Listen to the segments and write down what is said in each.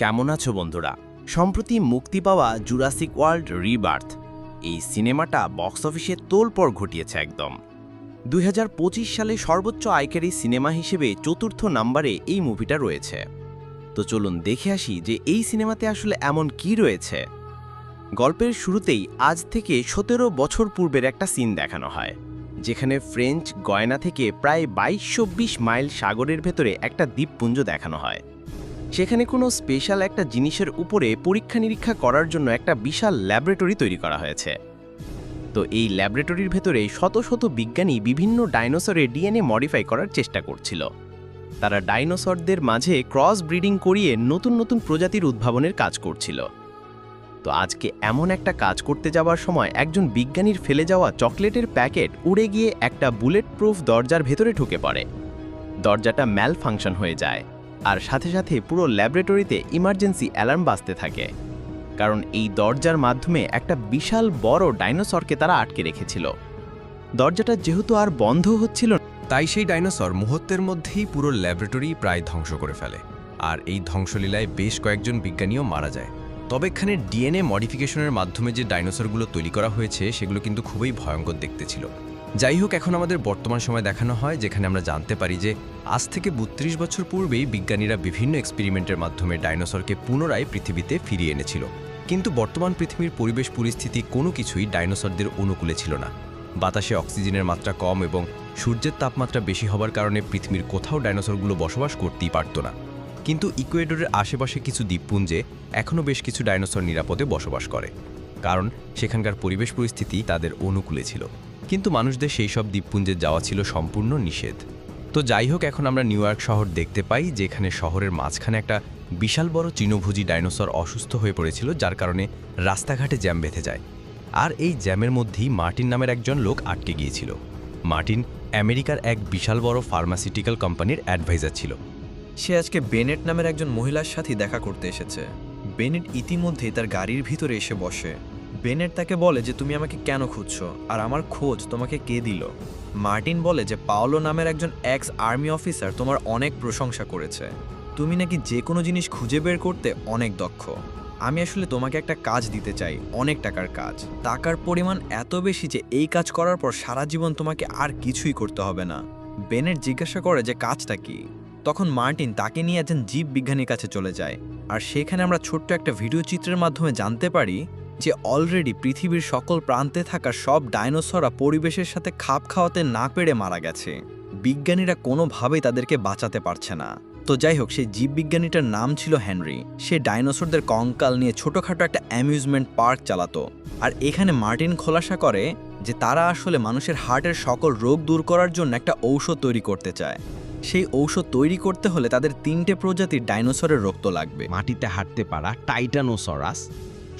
কেমন আছো বন্ধুরা? সম্প্রতি মুক্তি পাওয়া জুরাসিক ওয়ার্ল্ড রিবার্থ এই সিনেমাটা বক্স অফিসে তোলপড় ঘটিয়েছে একদম। দুই হাজার পঁচিশ সালে সর্বোচ্চ আয়কারী সিনেমা হিসেবে চতুর্থ নাম্বারে এই মুভিটা রয়েছে। তো চলুন দেখে আসি যে এই সিনেমাতে আসলে এমন কি রয়েছে। গল্পের শুরুতেই আজ থেকে সতেরো বছর পূর্বের একটা সিন দেখানো হয়, যেখানে ফ্রেঞ্চ গয়না থেকে প্রায় বাইশ চব্বিশ মাইল সাগরের ভেতরে একটা দ্বীপপুঞ্জ দেখানো হয়। সেখানে কোনো স্পেশাল একটা জিনিসের উপরে পরীক্ষা নিরীক্ষা করার জন্য একটা বিশাল ল্যাবরেটরি তৈরি করা হয়েছে। তো এই ল্যাবরেটরির ভেতরে শত শত বিজ্ঞানী বিভিন্ন ডাইনোসরের ডিএনএ মডিফাই করার চেষ্টা করছিল। তারা ডাইনোসরদের মাঝে ক্রস ব্রিডিং করিয়ে নতুন নতুন প্রজাতির উদ্ভাবনের কাজ করছিল। তো আজকে এমন একটা কাজ করতে যাওয়ার সময় একজন বিজ্ঞানীর ফেলে যাওয়া চকলেটের প্যাকেট উড়ে গিয়ে একটা বুলেট প্রুফ দরজার ভেতরে ঢুকে পড়ে। দরজাটা ম্যাল ফাংশন হয়ে যায়। আর সাথে সাথে পুরো ল্যাবরেটরিতে ইমার্জেন্সি অ্যালার্ম বাজতে থাকে। কারণ এই দরজার মাধ্যমে একটা বিশাল বড় ডাইনোসরকে তারা আটকে রেখেছিল। দরজাটা যেহেতু আর বন্ধ হচ্ছিল তাই সেই ডাইনোসর মুহূর্তের মধ্যেই পুরো ল্যাবরেটরি প্রায় ধ্বংস করে ফেলে। আর এই ধ্বংসলীলায় বেশ কয়েকজন বিজ্ঞানীও মারা যায়। তবে এখানে ডিএনএ মডিফিকেশনের মাধ্যমে যে ডাইনোসরগুলো তৈরি করা হয়েছে, সেগুলো কিন্তু খুবই ভয়ঙ্কর দেখতে ছিল। যাই হোক, এখন আমাদের বর্তমান সময় দেখানো হয়, যেখানে আমরা জানতে পারি যে আজ থেকে বত্রিশ বছর পূর্বেই বিজ্ঞানীরা বিভিন্ন এক্সপেরিমেন্টের মাধ্যমে ডাইনোসরকে পুনরায় পৃথিবীতে ফিরিয়ে এনেছিল। কিন্তু বর্তমান পৃথিবীর পরিবেশ পরিস্থিতি কোনো কিছুই ডাইনোসরদের অনুকূলে ছিল না। বাতাসে অক্সিজেনের মাত্রা কম এবং সূর্যের তাপমাত্রা বেশি হবার কারণে পৃথিবীর কোথাও ডাইনোসরগুলো বসবাস করতেই পারত না। কিন্তু ইকুয়েডরের আশেপাশে কিছু দ্বীপপুঞ্জে এখনও বেশ কিছু ডাইনোসর নিরাপদে বসবাস করে। কারণ সেখানকার পরিবেশ পরিস্থিতি তাদের অনুকূলে ছিল। কিন্তু মানুষদের সেই সব দ্বীপপুঞ্জে যাওয়া ছিল সম্পূর্ণ নিষেধ। তো যাই হোক এখন আমরা নিউ ইয়র্ক শহর দেখতে পাই, যেখানে শহরের মাঝখানে একটা বিশাল বড় তৃণভোজী ডাইনোসর অসুস্থ হয়ে পড়েছিল, যার কারণে রাস্তাঘাটে জ্যাম বেঁধে যায়। আর এই জ্যামের মধ্যেই মার্টিন নামের একজন লোক আটকে গিয়েছিল। মার্টিন আমেরিকার এক বিশাল বড় ফার্মাসিউটিক্যাল কোম্পানির অ্যাডভাইজার ছিল। সে আজকে বেনেট নামের একজন মহিলার সাথে দেখা করতে এসেছে। বেনেট ইতিমধ্যেই তার গাড়ির ভিতরে এসে বসে। বেনেট তাকে বলে যে, তুমি আমাকে কেন খুঁজছো? আর আমার খোঁজ তোমাকে কে দিল? মার্টিন বলে যে, পাওলো নামের একজন এক্স আর্মি অফিসার তোমার অনেক প্রশংসা করেছে। তুমি নাকি যে কোনো জিনিস খুঁজে বের করতে অনেক দক্ষ। আমি আসলে তোমাকে একটা কাজ দিতে চাই, অনেক টাকার কাজ। টাকার পরিমাণ এত বেশি যে, এই কাজ করার পর সারা জীবন তোমাকে আর কিছুই করতে হবে না। বেনেট জিজ্ঞাসা করে যে, কাজটা কি? তখন মার্টিন তাকে নিয়ে একজন জীব বিজ্ঞানীর কাছে চলে যায়। আর সেখানে আমরা ছোট্ট একটা ভিডিও চিত্রের মাধ্যমে জানতে পারি যে অলরেডি পৃথিবীর সকল প্রান্তে থাকা সব ডাইনোসররা পরিবেশের সাথে খাপ খাওয়াতে না পেরে মারা গেছে। বিজ্ঞানীরা কোনোভাবেই তাদেরকে বাঁচাতে পারছে না। তো যাই হোক, সেই জীববিজ্ঞানীটার নাম ছিল হেনরি। সে ডাইনোসরদের কঙ্কাল নিয়ে ছোটোখাটো একটা অ্যামিউজমেন্ট পার্ক চালাতো। আর এখানে মার্টিন খোলাসা করে যে তারা আসলে মানুষের হার্টের সকল রোগ দূর করার জন্য একটা ঔষধ তৈরি করতে চায়। সেই ঔষধ তৈরি করতে হলে তাদের তিনটে প্রজাতির ডাইনোসরের রক্ত লাগবে। মাটিতে হাঁটতে পারা টাইটানোসরাস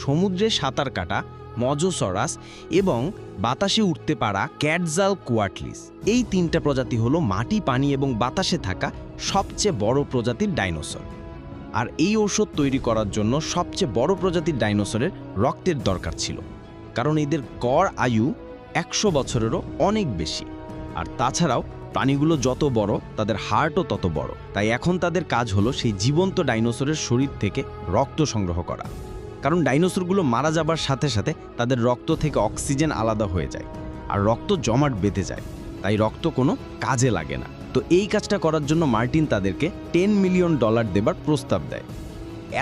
সমুদ্রে সাঁতার কাটা, মজোসরাস এবং বাতাসে উঠতে পারা ক্যাটজাল কোয়াটলিস। এই তিনটা প্রজাতি হলো মাটি, পানি এবং বাতাসে থাকা সবচেয়ে বড় প্রজাতির ডাইনোসর। আর এই ঔষধ তৈরি করার জন্য সবচেয়ে বড় প্রজাতির ডাইনোসরের রক্তের দরকার ছিল, কারণ এদের গড় আয়ু একশো বছরেরও অনেক বেশি। আর তাছাড়াও প্রাণীগুলো যত বড়, তাদের হার্টও তত বড়। তাই এখন তাদের কাজ হলো সেই জীবন্ত ডাইনোসরের শরীর থেকে রক্ত সংগ্রহ করা। কারণ ডাইনোসরগুলো মারা যাবার সাথে সাথে তাদের রক্ত থেকে অক্সিজেন আলাদা হয়ে যায় আর রক্ত জমাট বেঁধে যায়। তাই রক্ত কোনো কাজে লাগে না। তো এই কাজটা করার জন্য মার্টিন তাদেরকে টেন মিলিয়ন ডলার দেবার প্রস্তাব দেয়।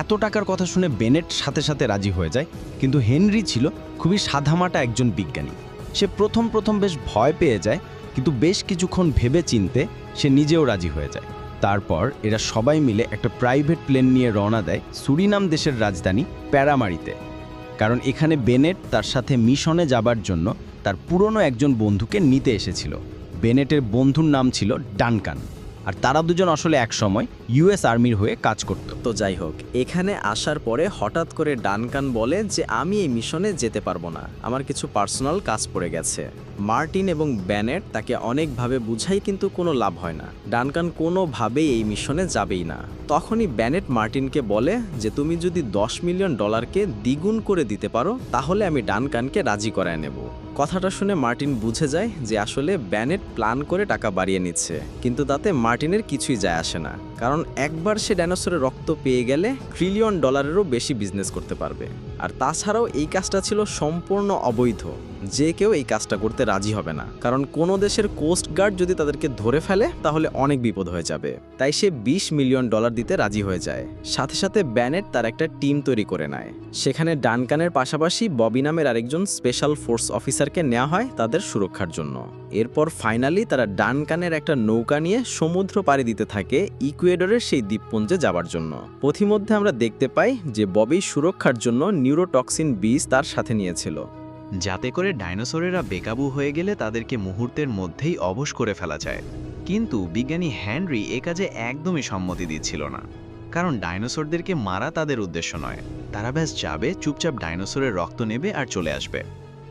এত টাকার কথা শুনে বেনেট সাথে সাথে রাজি হয়ে যায়, কিন্তু হেনরি ছিল খুবই সাধামাটা একজন বিজ্ঞানী। সে প্রথম প্রথম বেশ ভয় পেয়ে যায়, কিন্তু বেশ কিছুক্ষণ ভেবে চিনতে সে নিজেও রাজি হয়ে যায়। তারপর এরা সবাই মিলে একটা প্রাইভেট প্লেন নিয়ে রওনা দেয় সুরিনাম দেশের রাজধানী প্যারামারিতে। কারণ এখানে বেনেট তার সাথে মিশনে যাবার জন্য তার পুরনো একজন বন্ধুকে নিতে এসেছিল। বেনেটের বন্ধুর নাম ছিল ডানকান। আর তারা দুজন আসলে একসময় ইউএস আর্মির হয়ে কাজ করত। তো যাই হোক, এখানে আসার পরে হঠাৎ করে ডানকান বলে যে, আমি এই মিশনে যেতে পারব না। আমার কিছু পার্সোনাল কাজ পড়ে গেছে। মার্টিন এবং ব্যানেট তাকে অনেকভাবে বুঝাই কিন্তু কোনো লাভ হয় না। ডানকান কোনোভাবেই এই মিশনে যাবেই না। তখনই ব্যানেট মার্টিনকে বলে যে, তুমি যদি দশ মিলিয়ন ডলারকে দ্বিগুণ করে দিতে পারো, তাহলে আমি ডানকানকে রাজি করায় নেব। কথাটা শুনে মার্টিন বুঝে যায় যে আসলে ব্যানেট প্ল্যান করে টাকা বাড়িয়ে নিচ্ছে, কিন্তু তাতে মার্টিনের কিছুই যায় আসে না, কারণ একবার সে ডাইনোসরের রক্ত পেয়ে গেলে ট্রিলিয়ন ডলারেরও বেশি বিজনেস করতে পারবে। আর তাছাড়াও এই কাজটা ছিল সম্পূর্ণ অবৈধ। যে কেউ এই কাজটা করতে রাজি হবে না। কারণ কোনো দেশের কোস্ট গার্ড যদি তাদেরকে ধরে ফেলে, তাহলে অনেক বিপদ হয়ে যাবে। তাই সে ২০ মিলিয়ন ডলার দিতে রাজি হয়ে যায়। সাথে সাথে ব্যানেট তার একটা টিম তৈরি করে নেয়। সেখানে ডানকানের পাশাপাশি ববি নামের আরেকজন স্পেশাল ফোর্স অফিসারকে নেওয়া হয় তাদের সুরক্ষার জন্য। এরপর ফাইনালি তারা ডানকানের একটা নৌকা নিয়ে সমুদ্র পাড়ি দিতে থাকে ইকুয়েডরের সেই দ্বীপপুঞ্জে যাওয়ার জন্য। পথিমধ্যে আমরা দেখতে পাই যে ববি সুরক্ষার জন্য নিউরোটক্সিন বীজ তার সাথে নিয়েছিল। যাতে করে ডাইনোসরেরা বেকাবু হয়ে গেলে তাদেরকে মুহূর্তের মধ্যেই অবশ করে ফেলা যায়। কিন্তু বিজ্ঞানী হ্যানরি এ কাজে একদমই সম্মতি দিচ্ছিল না। কারণ ডাইনোসরদেরকে মারা তাদের উদ্দেশ্য নয়। তারা ব্যাস যাবে, চুপচাপ ডাইনোসরের রক্ত নেবে আর চলে আসবে।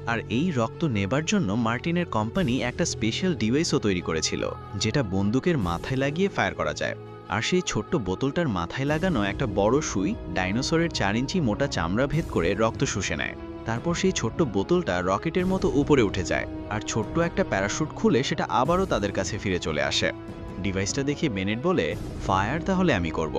আর এই রক্ত নেবার জন্য মার্টিনের কোম্পানি একটা স্পেশাল ডিভাইসও তৈরি করেছিল, যেটা বন্দুকের মাথায় লাগিয়ে ফায়ার করা যায়। আর সেই ছোট্ট বোতলটার মাথায় লাগানো একটা বড় সুই ডাইনোসরের চার ইঞ্চি মোটা চামড়া ভেদ করে রক্ত শুষে নেয়। তারপর সেই ছোট্ট বোতলটা রকেটের মতো উপরে উঠে যায়, আর ছোট্ট একটা প্যারাশুট খুলে সেটা আবারও তাদের কাছে ফিরে চলে আসে। ডিভাইসটা দেখে বেনেট বলে, ফায়ার তাহলে আমি করব।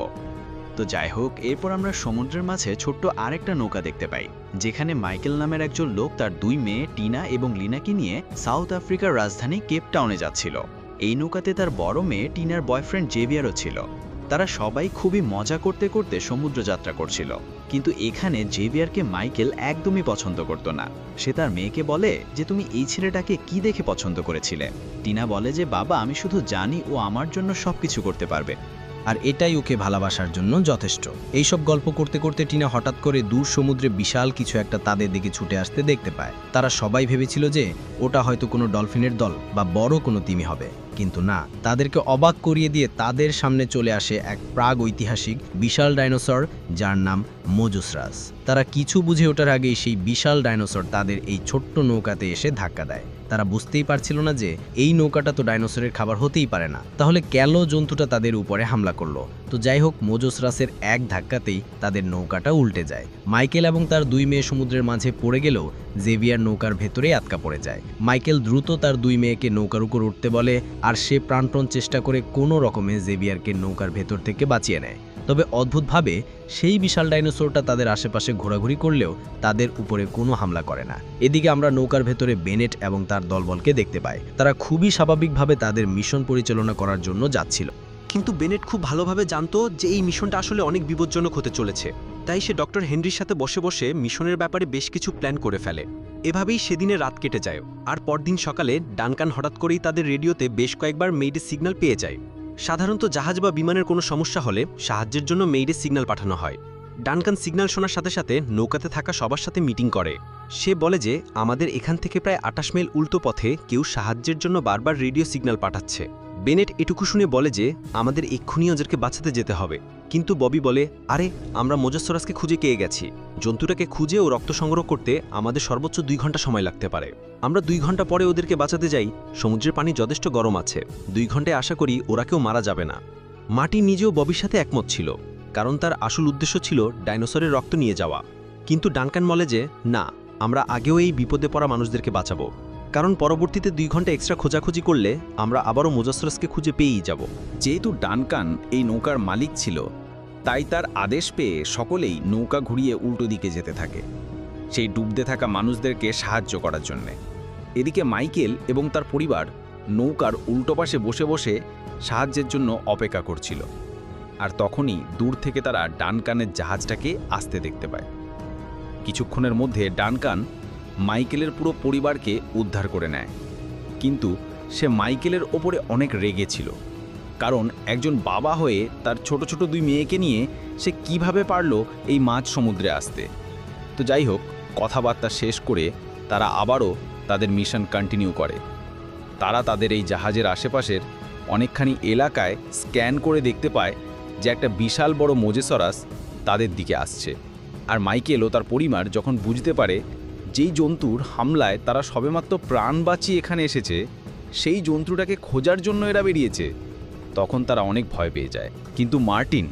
তো যাই হোক, এরপর আমরা সমুদ্রের মাঝে ছোট্ট আরেকটা নৌকা দেখতে পাই, যেখানে মাইকেল নামের একজন লোক তার দুই মেয়ে, টিনা এবং লিনাকে নিয়ে সাউথ আফ্রিকার রাজধানী কেপটাউনে যাচ্ছিল। এই নৌকাতে তার বড় মেয়ে, টিনার বয়ফ্রেন্ড জেভিয়ারও ছিল। তারা সবাই খুবই মজা করতে করতে সমুদ্র যাত্রা করছিল। কিন্তু এখানে জেভিয়ারকে মাইকেল একদমই পছন্দ করত না। সে তার মেয়েকে বলে যে, তুমি এই ছেলেটাকে কি দেখে পছন্দ করেছিলে? টিনা বলে যে, বাবা, আমি শুধু জানি ও আমার জন্য সবকিছু করতে পারবে। আর এটাই ওকে ভালোবাসার জন্য যথেষ্ট। এইসব গল্প করতে করতে টিনা হঠাৎ করে দূর সমুদ্রে বিশাল কিছু একটা তাদের দিকে ছুটে আসতে দেখতে পায়। তারা সবাই ভেবেছিল যে ওটা হয়তো কোনো ডলফিনের দল বা বড় কোনো তিমি হবে। কিন্তু না, তাদেরকে অবাক করিয়ে দিয়ে তাদের সামনে চলে আসে এক প্রাগ ঐতিহাসিক বিশাল ডাইনোসর যার নাম মোজুসরাস। তারা কিছু বুঝে ওঠার আগেই সেই বিশাল ডাইনোসর তাদের এই ছোট্ট নৌকাতে এসে ধাক্কা দেয়। তারা বুঝতেই পারছিল না যে এই নৌকাটা তো ডাইনোসরের খাবার হতেই পারে না। তাহলে কেন জন্তুটা তাদের উপরে হামলা করল? তো যাই হোক, মোজোসরাসের এক ধাক্কাতেই তাদের নৌকাটা উল্টে যায়। মাইকেল এবং তার দুই মেয়ে সমুদ্রের মাঝে পড়ে গেলেও জেভিয়ার নৌকার ভেতরেই আটকা পড়ে যায়। মাইকেল দ্রুত তার দুই মেয়েকে নৌকার উপর উঠতে বলে, আর সে প্রাণপণ চেষ্টা করে কোনো রকমে জেভিয়ারকে নৌকার ভেতর থেকে বাঁচিয়ে নেয়। তবে অদ্ভুতভাবে সেই বিশাল ডাইনোসরটা তাদের আশেপাশে ঘোরাঘুরি করলেও তাদের উপরে কোনো হামলা করে না। এদিকে আমরা নৌকার ভেতরে বেনেট এবং তার দলবলকে দেখতে পাই। তারা খুবই স্বাভাবিকভাবে তাদের মিশন পরিচালনা করার জন্য যাচ্ছিল। কিন্তু বেনেট খুব ভালোভাবে জানতো যে এই মিশনটা আসলে অনেক বিপজ্জনক হতে চলেছে। তাই সে ডক্টর হেনরির সাথে বসে বসে মিশনের ব্যাপারে বেশ কিছু প্ল্যান করে ফেলে। এভাবেই সেদিনে রাত কেটে যায়। আর পরদিন সকালে ডানকান হঠাৎ করেই তাদের রেডিওতে বেশ কয়েকবার মেইডে সিগন্যাল পেয়ে যায়। সাধারণত জাহাজ বা বিমানের কোনো সমস্যা হলে সাহায্যের জন্য মেইডে সিগন্যাল পাঠানো হয়। ডানকান সিগন্যাল শোনার সাথে সাথে নৌকাতে থাকা সবার সাথে মিটিং করে। সে বলে যে, আমাদের এখান থেকে প্রায় আটাশ মাইল উল্টো পথে কেউ সাহায্যের জন্য বারবার রেডিও সিগন্যাল পাঠাচ্ছে। বেনেট এটুকু শুনে বলে যে, আমাদের এক্ষুনি ওদেরকে বাঁচাতে যেতে হবে। কিন্তু ববি বলে, আরে, আমরা মোজাসরাসকে খুঁজে পেয়ে গেছি। জন্তুটাকে খুঁজে ও রক্ত সংগ্রহ করতে আমাদের সর্বোচ্চ দুই ঘণ্টা সময় লাগতে পারে। আমরা দুই ঘণ্টা পরে ওদেরকে বাঁচাতে যাই। সমুদ্রের পানি যথেষ্ট গরম আছে। দুই ঘন্টায় আশা করি ওরা কেউ মারা যাবে না। মাটি নিজেও ববির সাথে একমত ছিল, কারণ তার আসল উদ্দেশ্য ছিল ডাইনোসরের রক্ত নিয়ে যাওয়া। কিন্তু ডানকান বলে যে, না, আমরা আগেও এই বিপদে পড়া মানুষদেরকে বাঁচাবো। কারণ পরবর্তীতে দুই ঘণ্টা এক্সট্রা খোঁজাখুঁজি করলে আমরা আবারও মোজাসরাসকে খুঁজে পেয়েই যাব। যেহেতু ডানকান এই নৌকার মালিক ছিল, তাই তার আদেশ পেয়ে সকলেই নৌকা ঘুরিয়ে উল্টো দিকে যেতে থাকে, সেই ডুবতে থাকা মানুষদেরকে সাহায্য করার জন্যে। এদিকে মাইকেল এবং তার পরিবার নৌকার উল্টো পাশে বসে বসে সাহায্যের জন্য অপেক্ষা করছিল, আর তখনই দূর থেকে তারা ডানকানের জাহাজটাকে আসতে দেখতে পায়। কিছুক্ষণের মধ্যে ডানকান মাইকেলের পুরো পরিবারকে উদ্ধার করে নেয়। কিন্তু সে মাইকেলের ওপরে অনেক রেগে ছিল। কারণ একজন বাবা হয়ে তার ছোট ছোট দুই মেয়েকে নিয়ে সে কীভাবে পারল এই মাঝ সমুদ্রে আসতে। তো যাই হোক, কথাবার্তা শেষ করে তারা আবারও তাদের মিশন কন্টিনিউ করে। তারা তাদের এই জাহাজের আশেপাশের অনেকখানি এলাকায় স্ক্যান করে দেখতে পায় যে একটা বিশাল বড় মোজেসরাস তাদের দিকে আসছে। আর মাইকেল ও তার পরিবার যখন বুঝতে পারে যেই জন্তুর হামলায় তারা সবেমাত্র প্রাণ বাঁচিয়ে এখানে এসেছে, সেই জন্তুটাকে খোঁজার জন্য এরা বেরিয়েছে। তখন তারা অনেক ভয় পেয়ে যায়। কিন্তু মার্টিন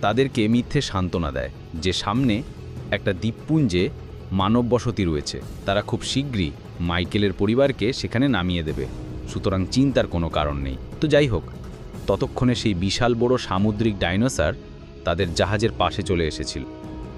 তাদেরকে মিথ্যে সান্ত্বনা দেয় যে সামনে একটা দ্বীপপুঞ্জে মানব বসতি রয়েছে। তারা খুব শীঘ্রই মাইকেলের পরিবারকে সেখানে নামিয়ে দেবে। সুতরাং চিন্তার কোনো কারণ নেই। তো যাই হোক, ততক্ষণে সেই বিশাল বড় সামুদ্রিক ডাইনোসার তাদের জাহাজের পাশে চলে এসেছিল।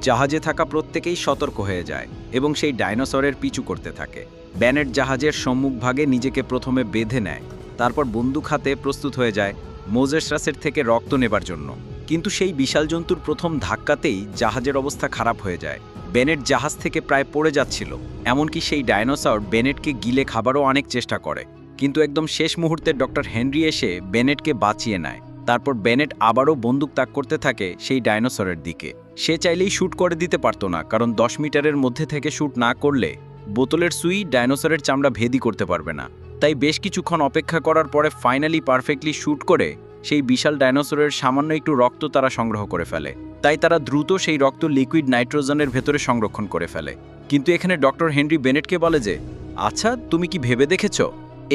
জাহাজে থাকা প্রত্যেকেই সতর্ক হয়ে যায় এবং সেই ডাইনোসরের পিছু করতে থাকে। ব্যানেট জাহাজের সম্মুখভাগে নিজেকে প্রথমে বেঁধে নেয়, তারপর বন্দুক হাতে প্রস্তুত হয়ে যায় মোজেসরাসের থেকে রক্ত নেবার জন্য। কিন্তু সেই বিশাল জন্তুর প্রথম ধাক্কাতেই জাহাজের অবস্থা খারাপ হয়ে যায়। বেনেট জাহাজ থেকে প্রায় পড়ে যাচ্ছিল, এমনকি সেই ডাইনোসর বেনেটকে গিলে খাবারও অনেক চেষ্টা করে। কিন্তু একদম শেষ মুহূর্তে ডক্টর হেনরি এসে বেনেটকে বাঁচিয়ে নেয়। তারপর বেনেট আবারও বন্দুক তাক করতে থাকে সেই ডাইনোসরের দিকে। সে চাইলেই শ্যুট করে দিতে পারতো না, কারণ দশ মিটারের মধ্যে থেকে শ্যুট না করলে বোতলের সুই ডাইনোসরের চামড়া ভেদি করতে পারবে না। তাই বেশ কিছুক্ষণ অপেক্ষা করার পরে ফাইনালি পারফেক্টলি শ্যুট করে সেই বিশাল ডাইনোসরের সামান্য একটু রক্ত তারা সংগ্রহ করে ফেলে। তাই তারা দ্রুত সেই রক্ত লিকুইড নাইট্রোজেনের ভেতরে সংরক্ষণ করে ফেলে। কিন্তু এখানে ডক্টর হেনরি বেনেটকে বলে যে আচ্ছা তুমি কি ভেবে দেখেছ?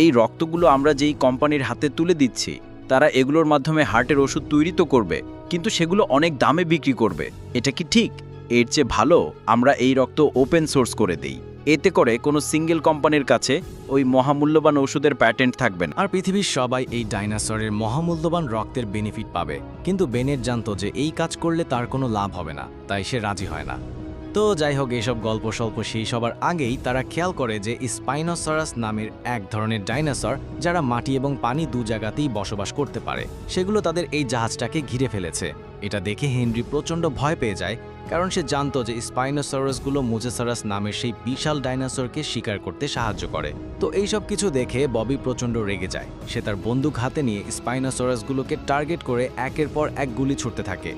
এই রক্তগুলো আমরা যেই কোম্পানির হাতে তুলে দিচ্ছি, তারা এগুলোর মাধ্যমে হার্টের ওষুধ তৈরি তো করবে কিন্তু সেগুলো অনেক দামে বিক্রি করবে। এটা কি ঠিক? এর চেয়ে ভালো আমরা এই রক্ত ওপেন সোর্স করে দেই। এতে করে কোনো সিঙ্গেল কোম্পানির কাছে ওই মহামূল্যবান ওষুধের প্যাটেন্ট থাকবে না। আর পৃথিবীর সবাই এই ডাইনাসরের মহামূল্যবান রক্তের বেনিফিট পাবে। কিন্তু বেনের জানতো যে এই কাজ করলে তার কোনো লাভ হবে না, তাই সে রাজি হয় না। তো যাই হোক এইসব গল্প স্বল্প সেই সবার আগেই তারা খেয়াল করে যে স্পাইনোসরাস নামের এক ধরনের ডাইনোসর যারা মাটি এবং পানি দু জায়গাতেই বসবাস করতে পারে। সেগুলো তাদের এই জাহাজটাকে ঘিরে ফেলেছে। এটা দেখে হেনরি প্রচণ্ড ভয় পেয়ে যায়, কারণ সে জানতো যে স্পাইনোসরাসগুলো মুজেসারাস নামের সেই বিশাল ডাইনোসরকে শিকার করতে সাহায্য করে। তো এইসব কিছু দেখে ববি প্রচণ্ড রেগে যায়। সে তার বন্দুক হাতে নিয়ে স্পাইনোসরাসগুলোকে টার্গেট করে একের পর এক গুলি ছুটতে থাকে।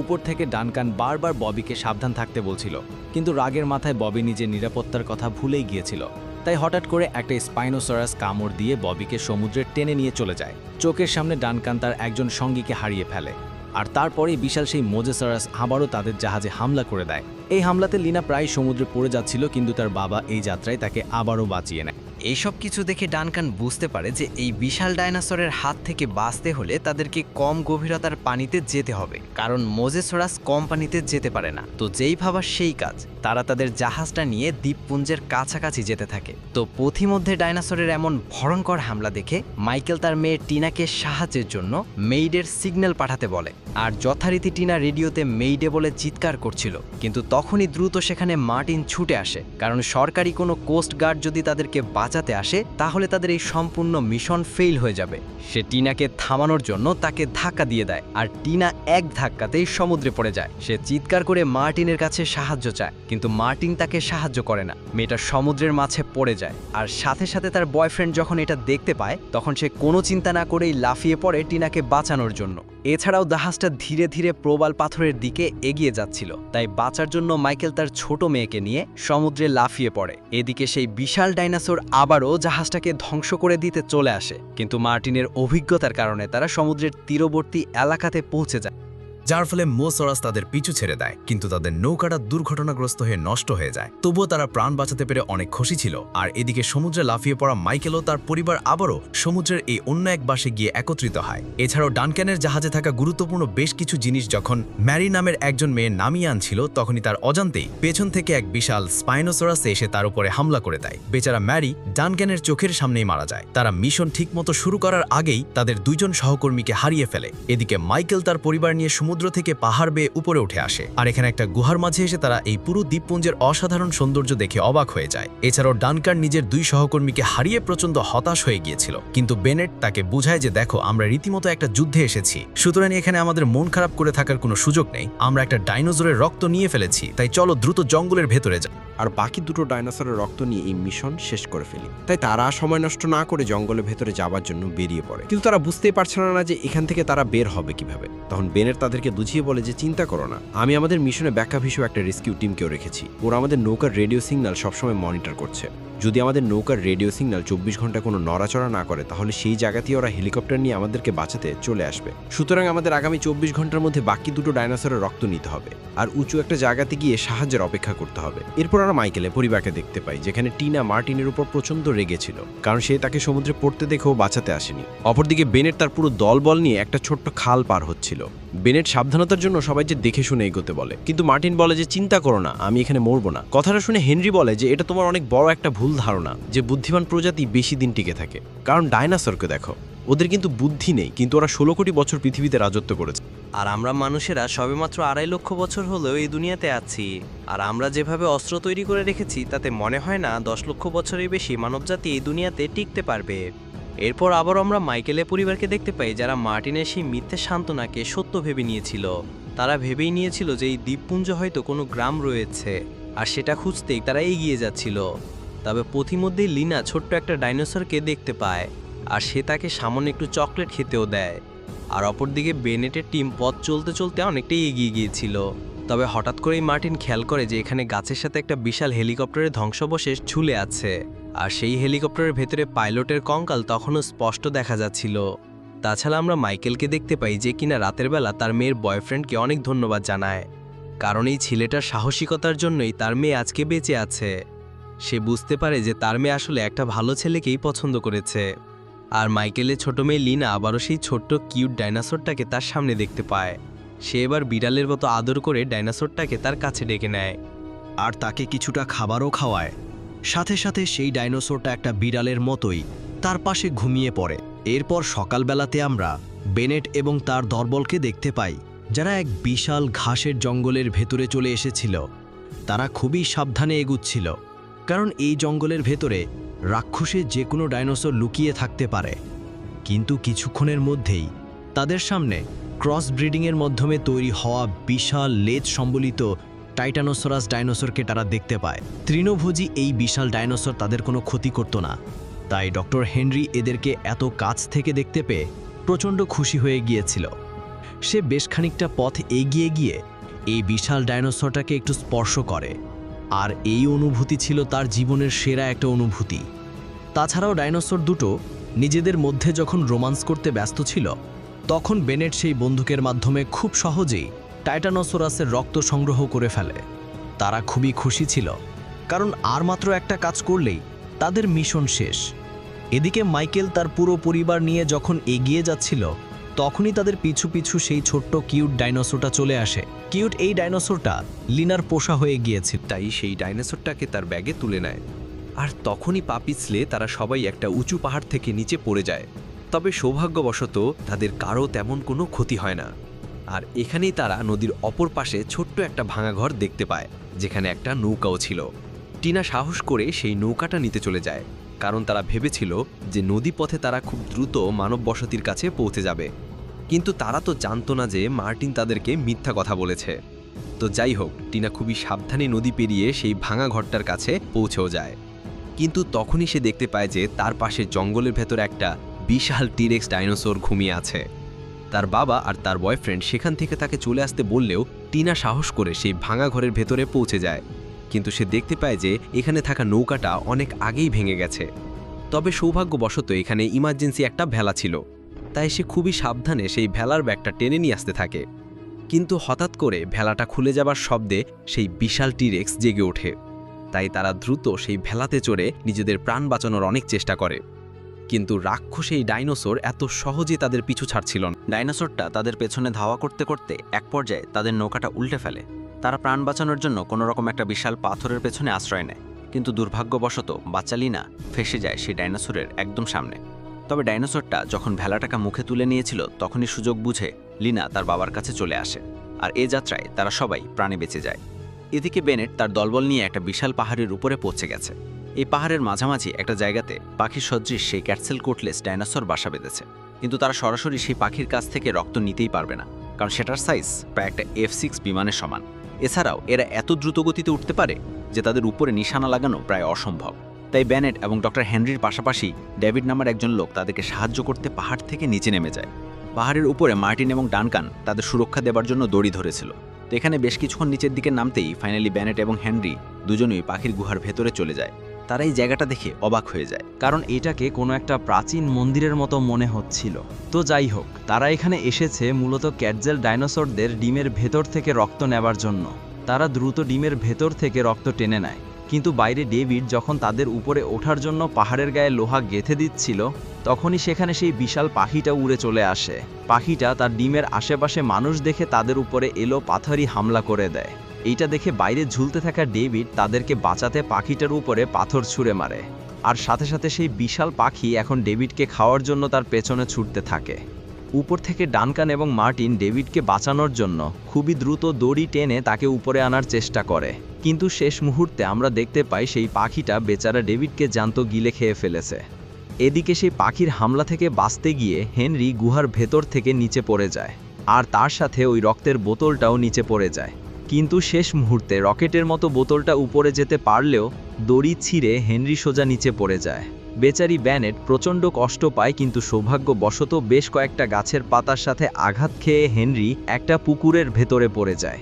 উপর থেকে ডানকান বারবার ববিকে সাবধান থাকতে বলছিল, কিন্তু রাগের মাথায় ববি নিজের নিরাপত্তার কথা ভুলেই গিয়েছিল। তাই হঠাৎ করে একটা স্পাইনোসরাস কামড় দিয়ে ববিকে সমুদ্রে টেনে নিয়ে চলে যায়। চোখের সামনে ডানকান তার একজন সঙ্গীকে হারিয়ে ফেলে। আর তারপরেই বিশাল সেই মোজেসারাস আবারও তাদের জাহাজে হামলা করে দেয়। এই হামলাতে লিনা প্রায় সমুদ্রে পড়ে যাচ্ছিল, কিন্তু তার বাবা এই যাত্রায় তাকে আবারও বাঁচিয়ে নেয়। এইসব কিছু দেখে ডানকান বুঝতে পারে যে এই বিশাল ডাইনোসরের হাত থেকে বাঁচতে হলে তাদেরকে কম গভীরতার পানিতে যেতে হবে, কারণ মোজেসরাস কম পানিতে যেতে পারে না। তো যেই ভাবার সেই কাজ, তারা তাদের জাহাজটা নিয়ে দ্বীপপুঞ্জের কাছাকাছি যেতে থাকে। তো পথিমধ্যে ডাইনোসরের এমন ভয়ঙ্কর হামলা দেখে মাইকেল তার মেয়ে টিনাকে সাহায্যের জন্য মেইডের সিগন্যাল পাঠাতে বলে। আর যথারীতি টিনা রেডিওতে মেইডে বলে চিৎকার করছিল, কিন্তু তখনই দ্রুত সেখানে মার্টিন ছুটে আসে, কারণ সরকারি কোনো কোস্ট গার্ড যদি তাদেরকে বাঁচাতে আসে, তাহলে তাদের এই সম্পূর্ণ মিশন ফেল হয়ে যাবে। সে টিনাকে থামানোর জন্য তাকে ধাক্কা দিয়ে দেয়, আর টিনা এক ধাক্কাতেই সমুদ্রে পড়ে যায়। সে চিৎকার করে মার্টিনের কাছে সাহায্য চায়, কিন্তু মার্টিন তাকে সাহায্য করে না। মেয়েটা সমুদ্রের মাঝে পড়ে যায়, আর সাথে সাথে তার বয়ফ্রেন্ড যখন এটা দেখতে পায়, তখন সে কোনো চিন্তা না করেই লাফিয়ে পড়ে টিনাকে বাঁচানোর জন্য। এছাড়াও জাহাজটা ধীরে ধীরে প্রবাল পাথরের দিকে এগিয়ে যাচ্ছিল, তাই বাঁচার জন্য মাইকেল তার ছোট মেয়েকে নিয়ে সমুদ্রে লাফিয়ে পড়ে। এদিকে সেই বিশাল ডাইনাসোর আবারও জাহাজটাকে ধ্বংস করে দিতে চলে আসে, কিন্তু মার্টিনের অভিজ্ঞতার কারণে তারা সমুদ্রের তীরবর্তী এলাকাতে পৌঁছে যায়। যার ফলে মোসরাস তাদের পিছু ছেড়ে দেয়, কিন্তু তাদের নৌকাটা দুর্ঘটনাগ্রস্ত হয়ে নষ্ট হয়ে যায়। তবুও তারা প্রাণ বাঁচাতে পেরে অনেক খুশি ছিল। আর এদিকে সমুদ্রে লাফিয়ে পড়া মাইকেলও তার পরিবার আবারও সমুদ্রের এই অন্য এক বাসে গিয়ে একত্রিত হয়। এছাড়াও ডানক্যানের জাহাজে থাকা গুরুত্বপূর্ণ বেশ কিছু জিনিস যখন ম্যারি নামের একজন মেয়ে নামিয়ে আনছিল, তখনই তার অজান্তেই পেছন থেকে এক বিশাল স্পাইনোসরাস এসে তার উপরে হামলা করে দেয়। বেচারা ম্যারি ডানক্যানের চোখের সামনেই মারা যায়। তারা মিশন ঠিকমতো শুরু করার আগেই তাদের দুইজন সহকর্মীকে হারিয়ে ফেলে। এদিকে মাইকেল তার পরিবার নিয়ে থেকে পাহাড় বেয়ে উপরে উঠে আসে। আর এখানে একটা গুহার মাঝে এসে তারা এই পুরো দ্বীপপুঞ্জের অসাধারণ সৌন্দর্য দেখে অবাক হয়ে যায়। এছাড়াও ডানকার নিজের দুই সহকর্মীকে হারিয়ে প্রচণ্ড হতাশ হয়ে গিয়েছিল। কিন্তু বেনেট তাকে বুঝায় যে, দেখো, আমরা রীতিমতো একটা যুদ্ধে এসেছি। সুতরাং এখানে আমাদের মন খারাপ করে থাকার কোনো সুযোগ নেই। আমরা একটা ডাইনোজরের রক্ত নিয়ে ফেলেছি। তাই চলো দ্রুত জঙ্গলের ভেতরে যাই। আর বাকি দুটো ডাইনোসরের রক্ত নিয়ে এই মিশন শেষ করে ফেলি। তাই তারা সময় নষ্ট না করে জঙ্গলের ভেতরে যাবার জন্য বেরিয়ে পড়ে। কিন্তু তারা বুঝতেই পারছিল না যে, এখান থেকে তারা বের হবে কীভাবে। তখন বেনের তাদেরকে বুঝিয়ে বলে যে চিন্তা করো না। আমি আমাদের মিশনে ব্যাখ্যা হিসেবে একটা রেস্কিউ টিমকেও রেখেছি। ওরা আমাদের নৌকার রেডিও সিগন্যাল সবসময় মনিটর করছে। যদি আমাদের নৌকার রেডিও সিগন্যাল চব্বিশ ঘণ্টা কোনো নড়াচড়া না করে, তাহলে সেই জায়গাতেই ওরা হেলিকপ্টার নিয়ে আমাদেরকে বাঁচাতে চলে আসবে। সুতরাং আমাদের আগামী চব্বিশ ঘণ্টার মধ্যে বাকি দুটো ডাইনোসরের রক্ত নিতে হবে। আর উঁচু একটা জায়গাতে গিয়ে সাহায্যের অপেক্ষা করতে হবে। এরপর আমরা মাইকেলে পরিবারকে দেখতে পাই, যেখানে টিনা মার্টিনের উপর প্রচণ্ড রেগেছিল কারণ সে তাকে সমুদ্রে পড়তে দেখেও বাঁচাতে আসেনি। অপরদিকে বেনের তার পুরো দলবল নিয়ে একটা ছোট্ট খাল পার হচ্ছিল। বেনেট সাবধানতার জন্য সবাই যে দেখে শুনে এগোতে বলে। কিন্তু মার্টিন বলে যে, চিন্তা করো না, আমি এখানে মরবো না। কথাটা শুনে হেনরি বলে যে, এটা তোমার অনেক বড় একটা ভুল ধারণা, যে বুদ্ধিমান প্রজাতি বেশি দিন টিকে থাকে। কারণ ডাইনাসরকে দেখো, ওদের কিন্তু বুদ্ধি নেই, কিন্তু ওরা ষোলো কোটি বছর পৃথিবীতে রাজত্ব করেছে। আর আমরা মানুষেরা সবেমাত্র আড়াই লক্ষ বছর হলেও এই দুনিয়াতে আছি। আর আমরা যেভাবে অস্ত্র তৈরি করে রেখেছি, তাতে মনে হয় না দশ লক্ষ বছরের বেশি মানবজাতি এই দুনিয়াতে টিকতে পারবে। এরপর আবার আমরা মাইকেলের পরিবারকে দেখতে পাই, যারা মার্টিনের সেই মিথ্যে সান্ত্বনাকে সত্য ভেবে নিয়েছিল। তারা ভেবেই নিয়েছিল যে এই দ্বীপপুঞ্জ হয়তো কোনো গ্রাম রয়েছে, আর সেটা খুঁজতেই তারা এগিয়ে যাচ্ছিল। তবে পথিমধ্যেই লিনা ছোট্ট একটা ডাইনোসরকে দেখতে পায়, আর সে তাকে সামান্য একটু চকলেট খেতেও দেয়। আর অপরদিকে বেনেটের টিম পথ চলতে চলতে অনেকটাই এগিয়ে গিয়েছিল। তবে হঠাৎ করেই মার্টিন খেয়াল করে যে এখানে গাছের সাথে একটা বিশাল হেলিকপ্টারের ধ্বংসাবশেষ ঝুলে আছে। আর সেই হেলিকপ্টারের ভেতরে পাইলটের কঙ্কাল তখনও স্পষ্ট দেখা যাচ্ছিল। তাছাড়া আমরা মাইকেলকে দেখতে পাই যে কিনা রাতের বেলা তার মেয়ের বয়ফ্রেন্ডকে অনেক ধন্যবাদ জানায়, কারণ এই ছেলেটার সাহসিকতার জন্যই তার মেয়ে আজকে বেঁচে আছে। সে বুঝতে পারে যে তার মেয়ে আসলে একটা ভালো ছেলেকেই পছন্দ করেছে। আর মাইকেলের ছোট মেয়ে লিনা আবারও সেই ছোট্ট কিউট ডাইনোসরটাকে তার সামনে দেখতে পায়। সে এবার বিড়ালের মতো আদর করে ডাইনোসরটাকে তার কাছে ডেকে নেয়। আর তাকে কিছুটা খাবারও খাওয়ায়। সাথে সাথে সেই ডাইনোসরটা একটা বিড়ালের মতোই তার পাশে ঘুমিয়ে পড়ে। এরপর সকালবেলাতে আমরা বেনেট এবং তার দরবলকে দেখতে পাই, যারা এক বিশাল ঘাসের জঙ্গলের ভেতরে চলে এসেছিল। তারা খুবই সাবধানে এগুচ্ছিল, কারণ এই জঙ্গলের ভেতরে রাক্ষসে যে কোনো ডাইনোসর লুকিয়ে থাকতে পারে। কিন্তু কিছুক্ষণের মধ্যেই তাদের সামনে ক্রস ব্রিডিংয়ের মাধ্যমে তৈরি হওয়া বিশাল লেজ সম্বলিত টাইটানোসরাস ডাইনোসরকে তারা দেখতে পায়। তৃণভোজী এই বিশাল ডাইনোসর তাদের কোনো ক্ষতি করত না। তাই ডক্টর হেনরি এদেরকে এত কাছ থেকে দেখতে পেয়ে প্রচণ্ড খুশি হয়ে গিয়েছিল। সে বেশ খানিকটা পথ এগিয়ে গিয়ে এই বিশাল ডাইনোসরটাকে একটু স্পর্শ করে। আর এই অনুভূতি ছিল তার জীবনের সেরা একটা অনুভূতি। তাছাড়াও ডাইনোসর দুটো নিজেদের মধ্যে যখন রোমান্স করতে ব্যস্ত ছিল, তখন বেনেট সেই বন্দুকের মাধ্যমে খুব সহজেই টাইটানোসোরাসের রক্ত সংগ্রহ করে ফেলে। তারা খুবই খুশি ছিল, কারণ আর মাত্র একটা কাজ করলেই তাদের মিশন শেষ। এদিকে মাইকেল তার পুরো পরিবার নিয়ে যখন এগিয়ে যাচ্ছিল, তখনই তাদের পিছু পিছু সেই ছোট্ট কিউট ডাইনোসরটা চলে আসে। কিউট এই ডাইনোসরটা লিনার পোষা হয়ে গিয়েছিল। তাই সেই ডাইনোসরটাকে তার ব্যাগে তুলে নেয়। আর তখনই পা পিছলে তারা সবাই একটা উঁচু পাহাড় থেকে নিচে পড়ে যায়। তবে সৌভাগ্যবশত তাদের কারও তেমন কোনো ক্ষতি হয় না। আর এখানেই তারা নদীর অপর পাশে ছোট্ট একটা ভাঙা ঘর দেখতে পায়, যেখানে একটা নৌকাও ছিল। টিনা সাহস করে সেই নৌকাটা নিতে চলে যায়, কারণ তারা ভেবেছিল যে নদী পথে তারা খুব দ্রুত মানব বসতির কাছে পৌঁছে যাবে। কিন্তু তারা তো জানতো না যে মার্টিন তাদেরকে মিথ্যা কথা বলেছে। তো যাই হোক, টিনা খুবই সাবধানে নদী পেরিয়ে সেই ভাঙা ঘরটার কাছে পৌঁছেও যায়। কিন্তু তখনই সে দেখতে পায় যে তার পাশে জঙ্গলের ভেতর একটা বিশাল টিরেক্স ডাইনোসর ঘুমিয়ে আছে। তার বাবা আর তার বয়ফ্রেন্ড সেখান থেকে তাকে চলে আসতে বললেও টিনা সাহস করে সেই ভাঙা ঘরের ভেতরে পৌঁছে যায়। কিন্তু সে দেখতে পায় যে এখানে থাকা নৌকাটা অনেক আগেই ভেঙে গেছে। তবে সৌভাগ্যবশত এখানে ইমার্জেন্সি একটা ভেলা ছিল। তাই সে খুবই সাবধানে সেই ভেলার ব্যাগটা টেনে নিয়ে আসতে থাকে। কিন্তু হঠাৎ করে ভেলাটা খুলে যাবার শব্দে সেই বিশাল টিরেক্স জেগে ওঠে। তাই তারা দ্রুত সেই ভেলাতে চড়ে নিজেদের প্রাণ বাঁচানোর অনেক চেষ্টা করে। কিন্তু রাক্ষস এই ডাইনোসর এত সহজে তাদের পিছু ছাড়ছিল না। ডাইনোসরটা তাদের পেছনে ধাওয়া করতে করতে এক পর্যায়ে তাদের নৌকাটা উল্টে ফেলে। তারা প্রাণ বাঁচানোর জন্য কোনো রকম একটা বিশাল পাথরের পেছনে আশ্রয় নেয়। কিন্তু দুর্ভাগ্যবশত বাচ্চা লিনা ফেসে যায় সেই ডাইনোসরের একদম সামনে। তবে ডাইনোসরটা যখন ভেলাটাকে মুখে তুলে নিয়েছিল, তখনই সুযোগ বুঝে লিনা তার বাবার কাছে চলে আসে। আর এ যাত্রায় তারা সবাই প্রাণে বেঁচে যায়। এদিকে বেনেট তার দলবল নিয়ে একটা বিশাল পাহাড়ের উপরে পৌঁছে গেছে। এই পাহাড়ের মাঝামাঝি একটা জায়গাতে পাখির সদৃশ সেই ক্যাটসেল কোটলেস ডাইনোসর বাসা বেঁধেছে। কিন্তু তারা সরাসরি সেই পাখির কাছ থেকে রক্ত নিতেই পারবে না, কারণ সেটার সাইজ প্রায় একটা এফ সিক্স বিমানের সমান। এছাড়াও এরা এত দ্রুত গতিতে উঠতে পারে যে তাদের উপরে নিশানা লাগানো প্রায় অসম্ভব। তাই ব্যানেট এবং ডক্টর হেনরির পাশাপাশি ডেভিড নামের একজন লোক তাদেরকে সাহায্য করতে পাহাড় থেকে নিচে নেমে যায়। পাহাড়ের উপরে মার্টিন এবং ডানকান তাদের সুরক্ষা দেবার জন্য দড়ি ধরেছিল। তো এখানে বেশ কিছুক্ষণ নিচের দিকে নামতেই ফাইনালি ব্যানেট এবং হেনরি দুজনেই পাখির গুহার ভেতরে চলে যায়। তারা এই জায়গাটা দেখে অবাক হয়ে যায়, কারণ এটাকে কোনো একটা প্রাচীন মন্দিরের মতো মনে হচ্ছিল। তো যাই হোক, তারা এখানে এসেছে মূলত ক্যাটজেল ডাইনোসরদের ডিমের ভেতর থেকে রক্ত নেবার জন্য। তারা দ্রুত ডিমের ভেতর থেকে রক্ত টেনে নেয়। কিন্তু বাইরে ডেভিড যখন তাদের উপরে ওঠার জন্য পাহাড়ের গায়ে লোহা গেঁথে দিচ্ছিল, তখনই সেখানে সেই বিশাল পাখিটা উড়ে চলে আসে। পাখিটা তার ডিমের আশেপাশে মানুষ দেখে তাদের উপরে এলো পাথরই হামলা করে দেয়। এইটা দেখে বাইরে ঝুলতে থাকা ডেভিড তাদেরকে বাঁচাতে পাখিটার উপরে পাথর ছুঁড়ে মারে। আর সাথে সাথে সেই বিশাল পাখি এখন ডেভিডকে খাওয়ার জন্য তার পেছনে ছুটতে থাকে। উপর থেকে ডানকান এবং মার্টিন ডেভিডকে বাঁচানোর জন্য খুবই দ্রুত দড়ি টেনে তাকে উপরে আনার চেষ্টা করে। কিন্তু শেষ মুহূর্তে আমরা দেখতে পাই সেই পাখিটা বেচারা ডেভিডকে জ্যান্ত গিলে খেয়ে ফেলেছে। এদিকে সেই পাখির হামলা থেকে বাঁচতে গিয়ে হেনরি গুহার ভেতর থেকে নিচে পড়ে যায়। আর তার সাথে ওই রক্তের বোতলটাও নিচে পড়ে যায়। কিন্তু শেষ মুহূর্তে রকেটের মতো বোতলটা উপরে যেতে পারলেও দড়ি ছিঁড়ে হেনরি সোজা নিচে পড়ে যায়। বেচারি ব্যানেট প্রচণ্ড কষ্ট পায় কিন্তু সৌভাগ্যবশত বেশ কয়েকটা গাছের পাতার সাথে আঘাত খেয়ে হেনরি একটা পুকুরের ভেতরে পড়ে যায়।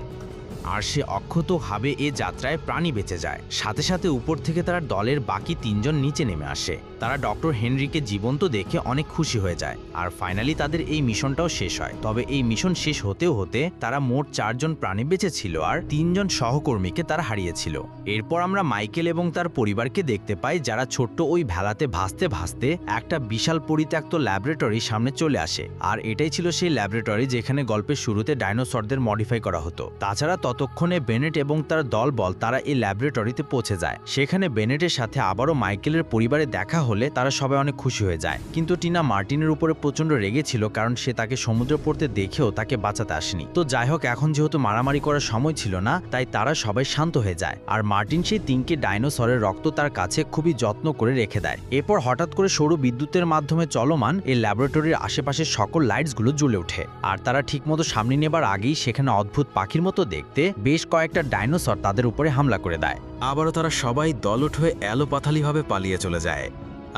আর সে অক্ষতভাবে এ যাত্রায় প্রাণী বেঁচে যায়। সাথে সাথে উপর থেকে তার দলের বাকি তিনজন নিচে নেমে আসে। তারা ডক্টর হেনরিকে জীবন্ত দেখে অনেক খুশি হয়ে যায়। আর ফাইনালি তাদের এই মিশনটাও শেষ হয়। তবে এই মিশন শেষ হতেও হতে তারা মোট চারজন প্রাণী বেঁচে ছিল আর তিনজন সহকর্মীকে তারা হারিয়েছিল। এরপর আমরা মাইকেল এবং তার পরিবারকে দেখতে পাই যারা ছোট্ট ওই ভেলাতে ভাসতে ভাসতে একটা বিশাল পরিত্যক্ত ল্যাবরেটরির সামনে চলে আসে। আর এটাই ছিল সেই ল্যাবরেটরি যেখানে গল্পের শুরুতে ডাইনোসরদের মডিফাই করা হতো। তাছাড়া ততক্ষণে বেনেট এবং তার দলবল তারা এই ল্যাবরেটরিতে পৌঁছে যায়। সেখানে বেনেটের সাথে আবারও মাইকেলের পরিবারে দেখা হলে তারা সবাই অনেক খুশি হয়ে যায়। কিন্তু টিনা মার্টিনের উপরে প্রচণ্ড রেগেছিল কারণ সে তাকে সমুদ্রে পড়তে দেখেও তাকে বাঁচাতে আসেনি। তো যাই হোক, এখন যেহেতু মারামারি করার সময় ছিল না, তাই তারা সবাই শান্ত হয়ে যায়। আর মার্টিন সেই তিনকে ডাইনোসরের রক্ত তার কাছে খুবই যত্ন করে রেখে দেয়। এরপর হঠাৎ করে সৌর বিদ্যুতের মাধ্যমে চলমান এই ল্যাবরেটরির আশেপাশের সকল লাইটসগুলো জ্বলে ওঠে। আর তারা ঠিকমতো সামনে নেবার আগেই সেখানে অদ্ভুত পাখির মতো দেখতে বেশ কয়েকটা ডাইনোসর তাদের উপরে হামলা করে দেয়। আবারও তারা সবাই দলট হয়ে এলোপাথালিভাবে পালিয়ে চলে যায়।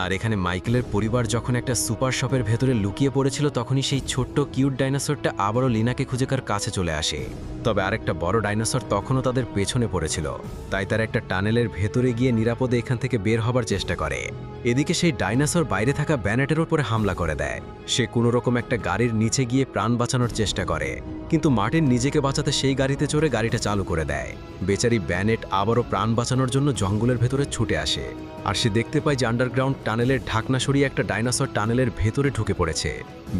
আর এখানে মাইকেলের পরিবার যখন একটা সুপার শপের ভেতরে লুকিয়ে পড়েছিল, তখনই সেই ছোট্ট কিউট ডাইনোসরটা আবারও লিনাকে খুঁজে কার কাছে চলে আসে। তবে আরেকটা বড় ডাইনোসর তখনও তাদের পেছনে পড়েছিল, তাই তারা একটা টানেলের ভেতরে গিয়ে নিরাপদে এখান থেকে বের হবার চেষ্টা করে। এদিকে সেই ডাইনোসর বাইরে থাকা ব্যানেটের ওপরে হামলা করে দেয়। সে কোনো রকম একটা গাড়ির নিচে গিয়ে প্রাণ বাঁচানোর চেষ্টা করে, কিন্তু মার্টিন নিজেকে বাঁচাতে সেই গাড়িতে চড়ে গাড়িটা চালু করে দেয়। বেচারি ব্যানেট আবারও প্রাণ বাঁচানোর জন্য জঙ্গলের ভেতরে ছুটে আসে, আর সে দেখতে পায় যে আন্ডারগ্রাউন্ড টানেলের ঢাকনা সরিয়ে একটা ডাইনোসর টানেলের ভেতরে ঢুকে পড়েছে।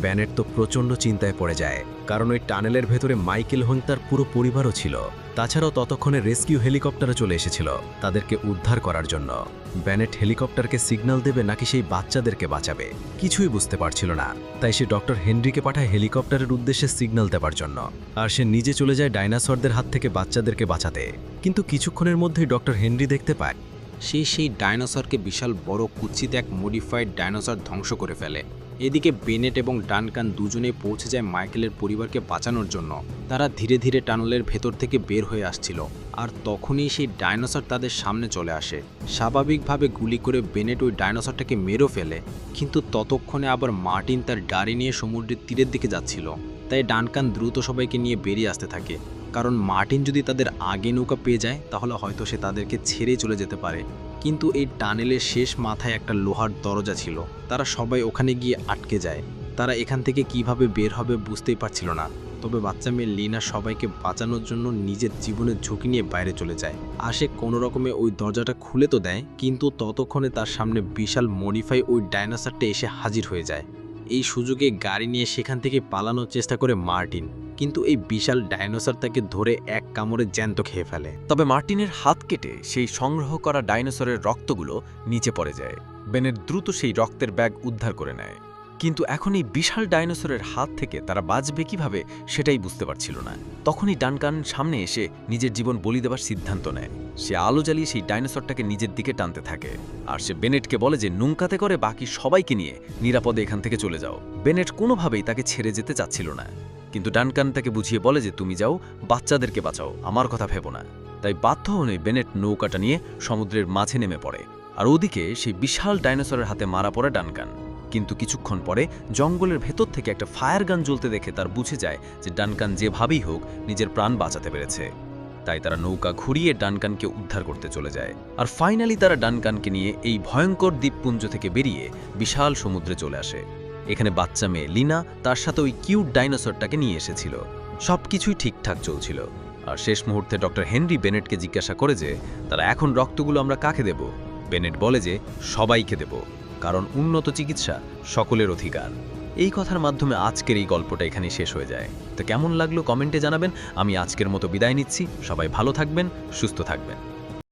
ব্যানেট তো প্রচণ্ড চিন্তায় পড়ে যায়, কারণ ওই টানেলের ভেতরে মাইকেল হোং তার পুরো পরিবারও ছিল। তাছাড়াও ততক্ষণে রেস্কিউ হেলিকপ্টারও চলে এসেছিল তাদেরকে উদ্ধার করার জন্য। ব্যানেট হেলিকপ্টারকে সিগন্যাল দেবে নাকি সেই বাচ্চাদেরকে বাঁচাবে, কিছুই বুঝতে পারছিল না। তাই সে ডক্টর হেনরিকে পাঠায় হেলিকপ্টারের উদ্দেশ্যে সিগন্যাল দেওয়ার জন্য, আর সে নিজে চলে যায় ডাইনোসরদের হাত থেকে বাচ্চাদেরকে বাঁচাতে। কিন্তু কিছুক্ষণের মধ্যেই ডক্টর হেনরি দেখতে পায় সে সেই ডাইনোসরকে বিশাল বড় কুচ্ছিতে এক মডিফাইড ডাইনোসর ধ্বংস করে ফেলে। এদিকে বেনেট এবং ডানকান দুজনেই পৌঁছে যায় মাইকেলের পরিবারকে বাঁচানোর জন্য। তারা ধীরে ধীরে টানেলের ভেতর থেকে বের হয়ে আসছিল। আর তখনই সেই ডাইনোসর তাদের সামনে চলে আসে। স্বাভাবিকভাবে গুলি করে বেনেট ওই ডাইনোসরটাকে মেরো ফেলে। কিন্তু ততক্ষণে আবার মার্টিন তার গাড়ি নিয়ে সমুদ্রের তীরের দিকে যাচ্ছিল। তাই ডানকান দ্রুত সবাইকে নিয়ে বেরিয়ে আসতে থাকে। কারণ মার্টিন যদি তাদের আগে নৌকা পেয়ে যায়, তাহলে হয়তো সে তাদেরকে ছেড়ে চলে যেতে পারে। কিন্তু এই টানেলের শেষ মাথায় একটা লোহার দরজা ছিল। তারা সবাই ওখানে গিয়ে আটকে যায়। তারা এখান থেকে কীভাবে বের হবে বুঝতেই পারছিল না। তবে বাচ্চা মেয়ে লিনা সবাইকে বাঁচানোর জন্য নিজের জীবনের ঝুঁকি নিয়ে বাইরে চলে যায়। আর সে কোনো রকমে ওই দরজাটা খুলে তো দেয়, কিন্তু ততক্ষণে তার সামনে বিশাল মডিফাই ওই ডাইনোসরটা এসে হাজির হয়ে যায়। এই সুযোগে গাড়ি নিয়ে সেখান থেকে পালানোর চেষ্টা করে মার্টিন। কিন্তু এই বিশাল ডাইনোসর তাকে ধরে এক কামড়ে জ্যান্ত খেয়ে ফেলে। তবে মার্টিনের হাত কেটে সেই সংগ্রহ করা ডাইনোসরের রক্তগুলো নিচে পড়ে যায়। বেনের দ্রুত সেই রক্তের ব্যাগ উদ্ধার করে নেয়। কিন্তু এখন এই বিশাল ডাইনোসরের হাত থেকে তারা বাঁচবে কীভাবে সেটাই বুঝতে পারছিল না। তখনই ডানকান সামনে এসে নিজের জীবন বলি দেবার সিদ্ধান্ত নেয়। সে আলো জ্বালিয়ে সেই ডাইনোসরটাকে নিজের দিকে টানতে থাকে। আর সে বেনেটকে বলে যে, নৌকাতে করে বাকি সবাইকে নিয়ে নিরাপদে এখান থেকে চলে যাও। বেনেট কোনোভাবেই তাকে ছেড়ে যেতে চাচ্ছিল না। কিন্তু ডানকান তাকে বুঝিয়ে বলে যে তুমি যাও, বাচ্চাদেরকে বাঁচাও, আমার কথা ভেবো না। তাই বাধ্য হয়ে বেনেট নৌকাটা নিয়ে সমুদ্রের মাঝে নেমে পড়ে। আর ওদিকে সেই বিশাল ডাইনোসরের হাতে মারা পড়ে ডানকান। কিন্তু কিছুক্ষণ পরে জঙ্গলের ভেতর থেকে একটা ফায়ার গান জ্বলতে দেখে তার বুঝে যায় যে ডানকান যেভাবেই হোক নিজের প্রাণ বাঁচাতে পেরেছে। তাই তারা নৌকা ঘুরিয়ে ডানকানকে উদ্ধার করতে চলে যায়। আর ফাইনালি তারা ডানকানকে নিয়ে এই ভয়ঙ্কর দ্বীপপুঞ্জ থেকে বেরিয়ে বিশাল সমুদ্রে চলে আসে। এখানে বাচ্চা মেয়ে লিনা তার সাথে ওই কিউট ডাইনোসরটাকে নিয়ে এসেছিল। সব কিছুই ঠিকঠাক চলছিল। আর শেষ মুহূর্তে ডক্টর হেনরি বেনেটকে জিজ্ঞাসা করে যে, তারা এখন রক্তগুলো আমরা কাকে দেব? বেনেট বলে যে, সবাইকে দেব, কারণ উন্নত চিকিৎসা সকলের অধিকার। এই কথার মাধ্যমে আজকের এই গল্পটা এখানে শেষ হয়ে যায়। তো কেমন লাগল কমেন্টে জানাবেন। আমি আজকের মতো বিদায় নিচ্ছি। সবাই ভালো থাকবেন, সুস্থ থাকবেন।